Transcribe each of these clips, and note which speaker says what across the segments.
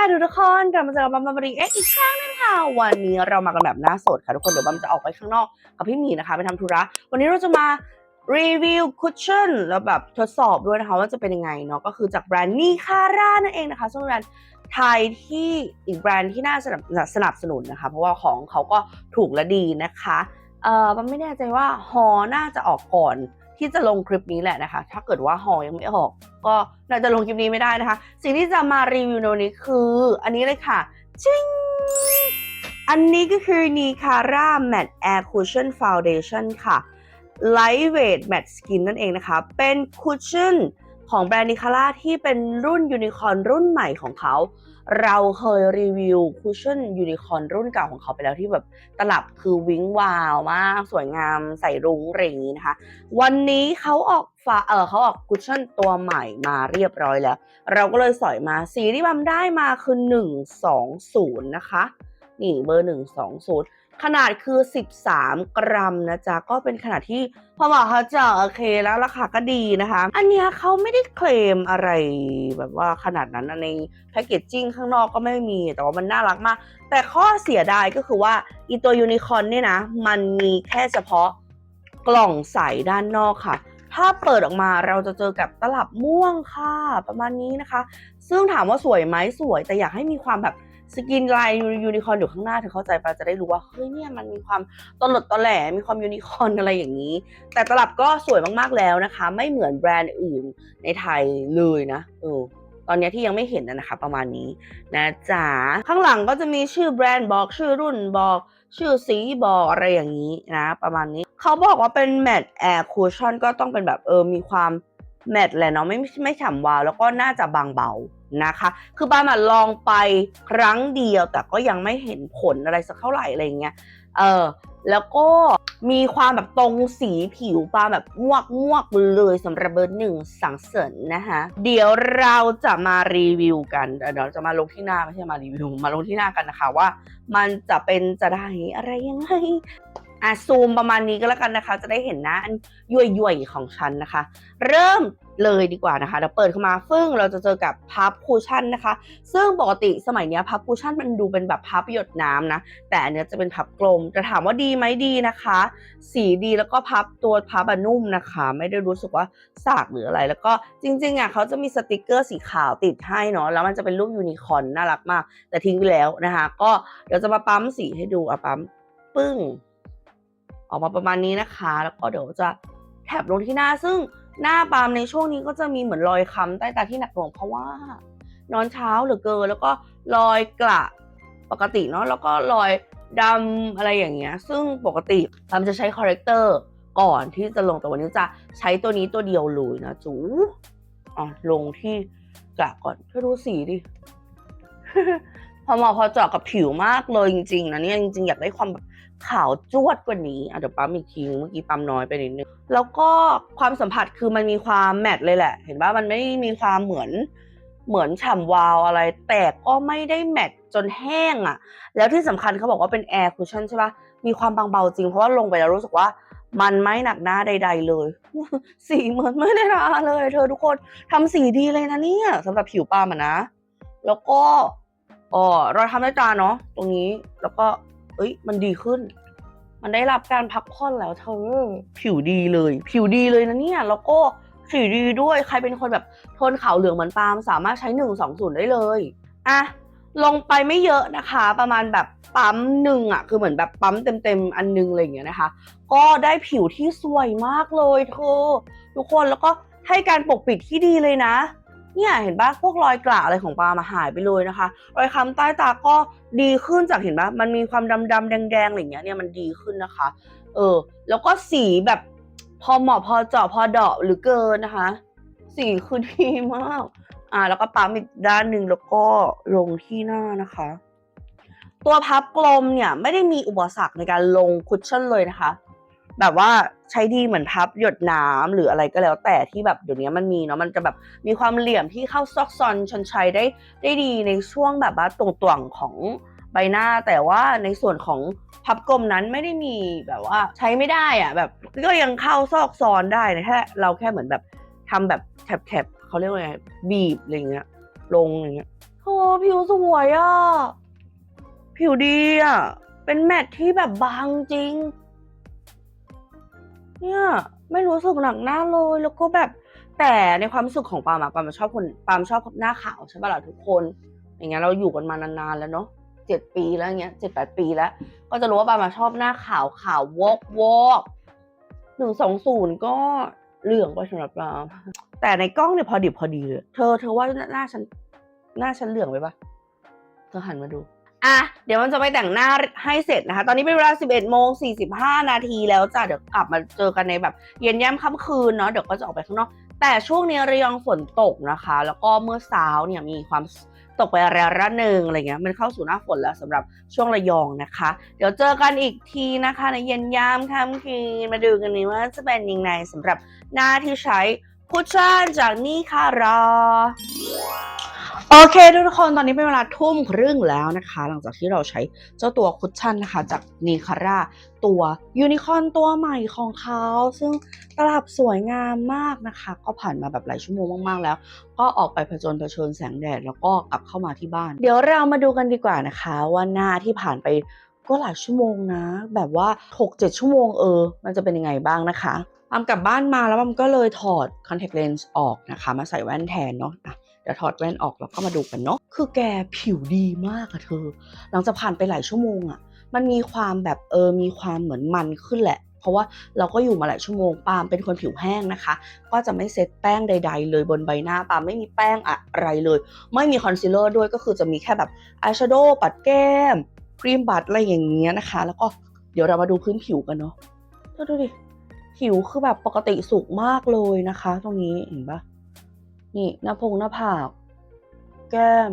Speaker 1: ค่ะทุกคนกลับมาเจอกับบัมบัมบรีเอ็กอีกครั้งนึงค่ะ วันนี้เรามากันแบบหน้าสดค่ะทุกคนเดี๋ยวบัมจะออกไปข้างนอกกับพี่หมีนะคะไปทำธุระ วันนี้เราจะมารีวิวคุชชั่นแล้วแบบทดสอบด้วยนะคะว่าจะเป็นยังไงเนาะก็คือจากแบรนด์นีคาร่านั่นเองนะคะซึ่งแบรนด์ไทยที่อีกแบรนด์ที่น่าสนับสนับสนุนนะคะ เพราะว่าของเขาก็ถูกและดีนะคะเอ่อบัมไม่แน่ใจว่าฮอน่าจะออกก่อน ที่จะลงคลิปนี้แหละนะคะ ถ้าเกิดว่าฮอยังไม่ออก ก็น่าจะลงคลิปนี้ไม่ได้นะคะ สิ่งที่จะมารีวิวในวันนี้คือ อันนี้เลยค่ะจิงอันนี้ก็คือ Nicara Matte Air Cushion Foundation ค่ะ Lightweight Matte Skin นั่นเองนะคะ เป็นคุชชั่นของแบรนด์ Nicara ที่เป็นรุ่นยูนิคอ r n รุ่นใหม่ของเขา เราเคยรีวิวคุชชั่นยูนิคอนรุ่นเก่าของเขาไปแล้วที่แบบตลับคือวิ้งวาวมาก สวยงามใส่รุ้งอะไรอย่างนี้นะคะ วันนี้เขาออกฝาเออเขาออกคุชชั่นตัวใหม่มาเรียบร้อยแล้ว เราก็เลยสอยมาสีที่บัมได้มาคือ 120 นะคะ นี่เบอร์ 120 ขนาดคือ 13 กรัมนะจ๊ะ ก็เป็นขนาดที่พอบอกเขาจะโอเคแล้วราคาก็ดีนะคะ อันเนี้ยเขาไม่ได้เคลมอะไรแบบว่าขนาดนั้นในแพคเกจจิ้งข้างนอกก็ไม่มี แต่ว่ามันน่ารักมาก แต่ข้อเสียดายก็คือว่าอีตัวยูนิคอร์นเนี่ยนะ มันมีแค่เฉพาะกล่องใสด้านนอกค่ะ ถ้าเปิดออกมาเราจะเจอกับตลับม่วงค่ะ ประมาณนี้นะคะ ซึ่งถามว่าสวยไหมสวย แต่อยากให้มีความแบบ สกินลายยูนิคอร์นอยู่ข้างหน้าเธอเข้าใจปะจะได้รู้ว่าเฮ้ยเนี่ยมันมีความตลดตอแหลมีความยูนิคอร์นอะไรอย่างนี้ แต่ตลับก็สวยมากๆแล้วนะคะ ไม่เหมือนแบรนด์อื่นในไทยเลยนะเออตอนนี้ที่ยังไม่เห็นนะนะคะ ประมาณนี้นะจ๊ะข้างหลังก็จะมีชื่อแบรนด์บอกชื่อรุ่นบอกชื่อสีบอกอะไรอย่างนี้นะ ประมาณนี้เขาบอกว่าเป็นแมตต์แอร์คูชั่นก็ต้องเป็นแบบเออมีความแมตต์แหละเนาะไม่ไม่ฉ่ำวาวแล้วก็น่าจะบางเบา นะคะ คือปามาลองไปครั้งเดียวแต่ก็ยังไม่เห็นผลอะไรสักเท่าไหร่อะไรเงี้ย เออแล้วก็มีความแบบตรงสีผิวปาแบบมวกมวกๆเลยสำหรับเบอร์หนึ่งสังเสริญนะคะ เดี๋ยวเราจะมารีวิวกันเดี๋ยวเราจะมาลงที่หน้าไม่ใช่มารีวิว มาลงที่หน้ากันนะคะว่า มันจะเป็นจะได้อะไรยังไง อะซูมประมาณนี้ก็แล้วกันนะคะ จะได้เห็นหน้าอันย่วยๆของฉันนะคะ เริ่มเลยดีกว่านะคะเดี๋ยวเปิดเข้ามาฟึ่งเราจะเจอกับพับคูชั่นนะคะ ซึ่งปกติสมัยนี้พับคูชั่นมันดูเป็นแบบพับหยดน้ำนะ แต่อันเนี้จะเป็นพับกลมจะถามว่าดีไหมดีนะคะ สีดีแล้วก็พับตัวพับนุ่มนะคะ ไม่ได้รู้สึกว่าสากหรืออะไร แล้วก็จริงๆอะเขาจะมีสติกเกอร์สีขาวติดให้เนาะแล้วมันจะเป็นรูปยูนิคอร์นน่ารักมาก แต่ทิ้งไปแล้วนะคะ ก็เดี๋ยวจะมาปั๊มสีให้ดูอะปั๊มปึ้ง ออกมาประมาณนี้นะคะ แล้วก็เดี๋ยวจะแถบลงที่หน้าซึ่งหน้าปาล์มในช่วงนี้ก็จะมีเหมือนรอยค้ำใต้ตาที่หนักหน่วงเพราะว่านอนเช้าเหลือเกินแล้วก็รอยกระปกติเนาะแล้วก็รอยดำอะไรอย่างเงี้ย ซึ่งปกติปาล์มจะใช้คอเรคเตอร์ก่อนที่จะลงแต่วันนี้จะใช้ตัวนี้ตัวเดียวเลยนะจูอ๋อลงที่กระก่อนเธอดูสีดิพอเหมาะพอเจาะกับผิวมากเลยจริงๆนะเนี่ยจริงๆอยากได้ความแบบ ขาวจวดกว่านี้อะเดี๋ยวปั๊มอีกทีเมื่อกี้ปั๊มน้อยไปนิดนึงแล้วก็ความสัมผัสคือมันมีความแมตต์เลยแหละ เห็นว่ามันไม่มีความเหมือนเหมือนฉ่ำวาวอะไร แต่ก็ไม่ได้แมตต์จนแห้งอะ แล้วที่สำคัญเขาบอกว่าเป็นแอร์คุชชั่นใช่ปะมีความบางเบาจริงเพราะว่าลงไปแล้วรู้สึกว่ามันไม่หนักหน้าใด ๆ เลย สีเหมือนไม่ได้ทาเลย เธอทุกคนทำสีดีเลยนะเนี่ยสำหรับผิวปาล์มอะนะ แล้วก็อ๋อรอยทำใต้ตาเนาะตรงนี้แล้วก็ เอ้ย มันดีขึ้น มันได้รับการพักผ่อนแล้วเธอ ผิวดีเลย ผิวดีเลยนะเนี่ย แล้วก็สีดีด้วย ใครเป็นคนแบบโทนขาวเหลืองเหมือนปาล์มสามารถใช้หนึ่งสองศูนย์ได้เลย อะ ลงไปไม่เยอะนะคะ ประมาณแบบปั๊มหนึ่งอะ คือเหมือนแบบปั๊มเต็มๆอันนึงอะไรอย่างเงี้ยนะคะ ก็ได้ผิวที่สวยมากเลยเธอทุกคนแล้วก็ให้การปกปิดที่ดีเลยนะ เนี่ยเห็นปะพวกรอยกระอะไรของปลามาหายไปเลยนะคะ รอยค้ำใต้ตาก็ดีขึ้นจากเห็นปะมันมีความดำดำแดงแดงอะไรอย่างเงี้ยเนี่ยมันดีขึ้นนะคะ เออ แล้วก็สีแบบพอเหมาะพอเจาะพอเดาะหรือเกินนะคะ สีคือดีมาก อ่า แล้วก็ปั๊มอีกด้านหนึ่งแล้วก็ลงที่หน้านะคะ ตัวพับกลมเนี่ยไม่ได้มีอุปสรรคในการลงคุชชั่นเลยนะคะ แบบว่าใช้ดีเหมือนพับหยดน้ำหรืออะไรก็แล้วแต่ที่แบบเดี๋ยวนี้มันมีเนาะมันจะแบบมีความเหลี่ยมที่เข้าซอกซอนชนชัยได้ได้ดีในช่วงแบบว่าตรงๆของใบหน้า แต่ว่าในส่วนของพับกลมนั้นไม่ได้มีแบบว่าใช้ไม่ได้อะแบบก็ยังเข้าซอกซอนได้นะแค่เราแค่เหมือนแบบทำแบบแถบๆเขาเรียกว่าไงบีบอะไรเงี้ยลงอย่างเงี้ยโอ้ผิวสวยอะผิวดีอะเป็นแมทที่แบบบางจริง เนี่ย ไม่รู้สึกหนักหน้าเลยแล้วก็แบบแต่ในความรู้สึกของปาล์มอะปาล์มชอบคนปาล์มชอบหน้าขาวใช่ปะล่ะทุกคน อย่างเงี้ยเราอยู่กันมานานๆแล้วเนาะเจ็ดปีแล้วอย่างเงี้ยเจ็ดแปดปีแล้ว ก็จะรู้ว่าปาล์มอะชอบหน้าขาวขาววอกวอกหนึ่งสองศูนย์ก็เหลืองไปสำหรับปาล์มแต่ในกล้องเนี่ยพอดิบพอดีเลยเธอเธอว่าหน้าฉันหน้าฉันเหลืองไปปะเธอหันมาดู อะเดี๋ยวมันจะไปแต่งหน้าให้เสร็จนะคะ ตอนนี้เป็นเวลา 11โมง45 นาทีแล้วจ้ะเดี๋ยวกลับมาเจอกันในแบบเย็นย่ำค่ำคืนเนาะเดี๋ยวก็จะออกไปข้างนอก แต่ช่วงนี้ระยองฝนตกนะคะ แล้วก็เมื่อเช้าเนี่ยมีความตกไประระหนึ่งอะไรเงี้ยมันเข้าสู่หน้าฝนแล้วสำหรับช่วงระยองนะคะ เดี๋ยวเจอกันอีกทีนะคะ ในเย็นยามค่ำคืนมาดูกันนี้ว่าจะเป็นยังไงสำหรับหน้าที่ใช้คุชชั่นจากนี่ค่ะรอ โอเคทุกคนตอนนี้เป็นเวลาทุ่มครึ่งแล้วนะคะ หลังจากที่เราใช้เจ้าตัวคุชชั่นนะคะ จากนีคาร่าตัวยูนิคอนตัวใหม่ของเขา ซึ่งตลับสวยงามมากนะคะ ก็ผ่านมาแบบหลายชั่วโมงมากๆแล้ว ก็ออกไปผจญเผชิญแสงแดดแล้วก็กลับเข้ามาที่บ้าน เดี๋ยวเรามาดูกันดีกว่านะคะ ว่าหน้าที่ผ่านไปก็หลายชั่วโมงนะ แบบว่า 6-7 ชั่วโมงเออ มันจะเป็นยังไงบ้างนะคะปามกลับบ้านมาแล้วปามก็เลยถอด contact lens ออกนะคะ มาใส่แว่นแทนเนาะ เดี๋ยวถอดแว่นออกแล้วก็มาดูกันเนาะคือแกผิวดีมากอะเธอ หลังจากผ่านไปหลายชั่วโมงอะมันมีความแบบเออมีความเหมือนมันขึ้นแหละ เพราะว่าเราก็อยู่มาหลายชั่วโมงปาล์มเป็นคนผิวแห้งนะคะ ก็จะไม่เซ็ตแป้งใด ๆ เลยบนใบหน้าปาล์มไม่มีแป้งอะไรเลย ไม่มีคอนซีลเลอร์ด้วยก็คือจะมีแค่แบบอายแชโดว์ปัดแก้มครีมบัดอะไรอย่างเงี้ยนะคะ แล้วก็เดี๋ยวเรามาดูพื้นผิวกันเนาะเธอดูดิผิวคือแบบปกติสุกมากเลยนะคะ ตรงนี้เห็นปะ นี่หน้าพงหน้าผาก แก้ม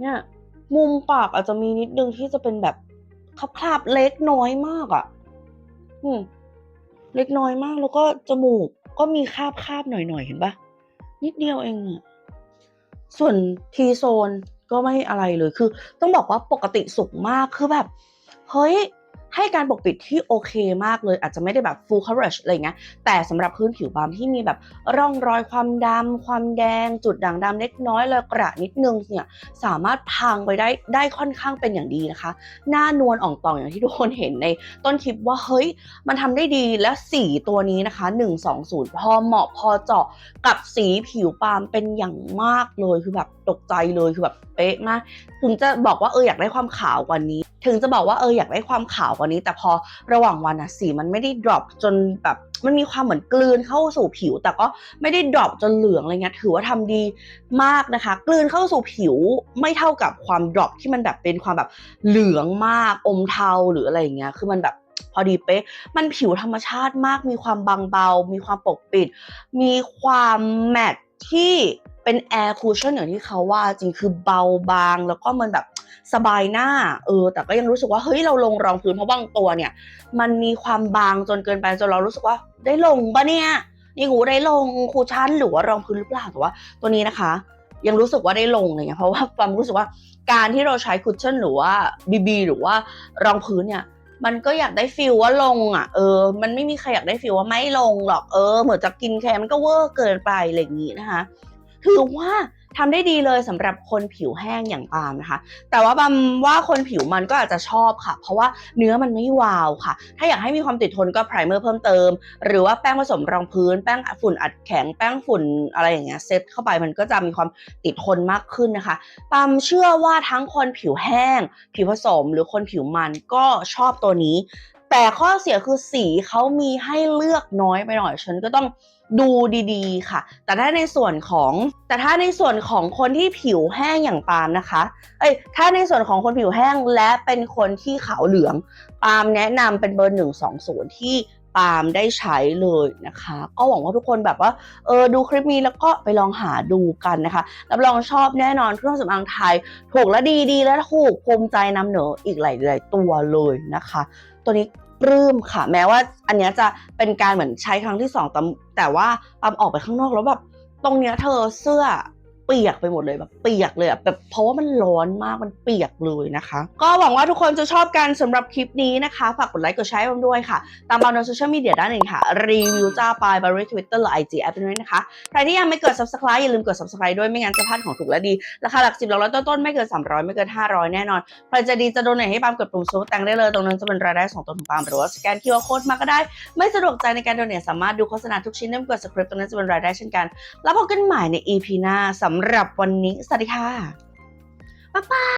Speaker 1: เนี่ย มุมปากอาจจะมีนิดนึงที่จะเป็นแบบคราบเล็กน้อยมากอะ่ะ อืม เล็กน้อยมากแล้วก็จมูกก็มีคราบคาบๆหน่อยเห็นปะนิดเดียวเองอะส่วนทีโซนก็ไม่อะไรเลยคือ ต้องบอกว่าปกติสุกมากคือแบบ เฮ้ย ให้การปกปิดที่โอเคมากเลย อาจจะไม่ได้แบบ full coverage อะไรเงี้ยแต่สำหรับพื้นผิวบางที่มีแบบร่องรอยความดำความแดง จุดด่างดำเล็กน้อยรอยกระนิดนึงเนี่ยสามารถพังไปได้ได้ค่อนข้างเป็นอย่างดีนะคะ หน้านวลอ่องตองอย่างที่ทุกคนเห็นในต้นคลิปว่าเฮ้ยมันทำได้ดีและสีตัวนี้นะคะ 120 พอเหมาะพอเจาะกับสีผิวปาล์มเป็นอย่างมากเลยคือแบบตกใจเลยคือแบบเป๊ะมากถึงจะบอกว่าเอออยากได้ความขาวกว่านี้ ถึงจะบอกว่าเอออยากได้ความขาวกว่านี้ แต่พอระหว่างวันอะสีมันไม่ได้ดรอปจนแบบมันมีความเหมือนกลืนเข้าสู่ผิว แต่ก็ไม่ได้ดรอปจนเหลืองอะไรเงี้ยถือว่าทำดีมากนะคะ กลืนเข้าสู่ผิวไม่เท่ากับความดรอปที่มันแบบเป็นความแบบเหลืองมากอมเทาหรืออะไรอย่างเงี้ยคือมันแบบพอดีเป๊ะ มันผิวธรรมชาติมาก มีความบางเบา มีความปกปิด มีความแมทที่เป็นแอร์คูชั่นอย่างที่เขาว่าจริงคือเบาบางแล้วก็มันแบบ สบายหน้าเออแต่ก็ยังรู้สึกว่าเฮ้ยเราลงรองพื้นเพราะบางตัวเนี่ย มันมีความบางจนเกินไปจนเรารู้สึกว่าได้ลงปะเนี่ยนี่กูได้ลงคูชั่นหรือว่ารองพื้นหรือเปล่าแต่ว่าตัวนี้นะคะ ยังรู้สึกว่าได้ลงไรเงี้ยเพราะว่าความรู้สึกว่าการที่เราใช้คุชชั่นหรือว่าบีบีหรือว่ารองพื้นเนี่ยมันก็อยากได้ฟิลว่าลงอะเออ มันไม่มีใครอยากได้ฟิลว่าไม่ลงหรอกเออ เหมือนจะกินแคร์มันก็เวอร์เกินไปอะไรอย่างนี้นะคะถือว่า ทำได้ดีเลยสำหรับคนผิวแห้งอย่างปาล์มนะคะ แต่ว่าบามว่าคนผิวมันก็อาจจะชอบค่ะ เพราะว่าเนื้อมันไม่วาวค่ะ ถ้าอยากให้มีความติดทนก็ไพรเมอร์เพิ่มเติม หรือว่าแป้งผสมรองพื้น แป้งฝุ่นอัดแข็ง แป้งฝุ่นอะไรอย่างเงี้ยเซตเข้าไปมันก็จะมีความติดทนมากขึ้นนะคะ ปามเชื่อว่าทั้งคนผิวแห้ง ผิวผสม หรือคนผิวมันก็ชอบตัวนี้ แต่ข้อเสียคือสีเขามีให้เลือกน้อยไปหน่อยฉันก็ต้อง ดูดีๆค่ะ แต่ถ้าในส่วนของแต่ถ้าในส่วนของคนที่ผิวแห้งอย่างปาล์มนะคะ เอ้ย ถ้าในส่วนของคนผิวแห้งและเป็นคนที่ขาวเหลือง ปาล์มแนะนำเป็นเบอร์หนึ่งสองศูนย์ที่ปาล์มได้ใช้เลยนะคะ ก็หวังว่าทุกคนแบบว่า เออ ดูคลิปนี้แล้วก็ไปลองหาดูกันนะคะ รับรองชอบแน่นอนเครื่องสำอางไทย ถูกและดีดีและถูกภูมิใจนำเหนออีกหลายๆตัวเลยนะคะ ตัวนี้ ปลื้มค่ะ แม้ว่าอันเนี้ยจะเป็นการเหมือนใช้ครั้งที่สองแต่แต่ว่าปามออกไปข้างนอกแล้วแบบตรงเนี้ยเธอเสื้อ เปียกไปหมดเลยแบบเปียกเลยอะแบบเพราะว่ามันร้อนมากมันเปียกเลยนะคะ ก็หวังว่าทุกคนจะชอบกันสำหรับคลิปนี้นะคะฝากกดไลค์กดแชร์ให้ผมด้วยค่ะ ตามบางในโซเชียลมีเดียด้านอื่นค่ะ รีวิวจ้าปลายบร์ทวิตเตอร์หรือไอจีแอปด้วยนะคะ ใครที่ยังไม่กด subscribe อย่าลืมกด subscribe ด้วยไม่งั้นจะพลาดของถูกและดี ราคาหลักสิบหลักร้อยต้นๆไม่เกิน 300 ไม่เกิน 500 แน่นอนใครจะดีจะโดนไหนให้ปามกดปุ่มซูแต่งได้เลยตรงนั้นจะเป็นรายได้ส่งตรงถึงปามหรือว่าสแกน QR code มาก็ได้ ไม่สะดวกใจในการโดเนทสามารถดูโฆษณาทุกชิ้นได้กด script ตรงนั้นจะเป็นรายได้เช่นกัน แล้วพบกันใหม่ใน EP หน้าสำหรับวันนี้ สวัสดีค่ะ บ๊ายบาย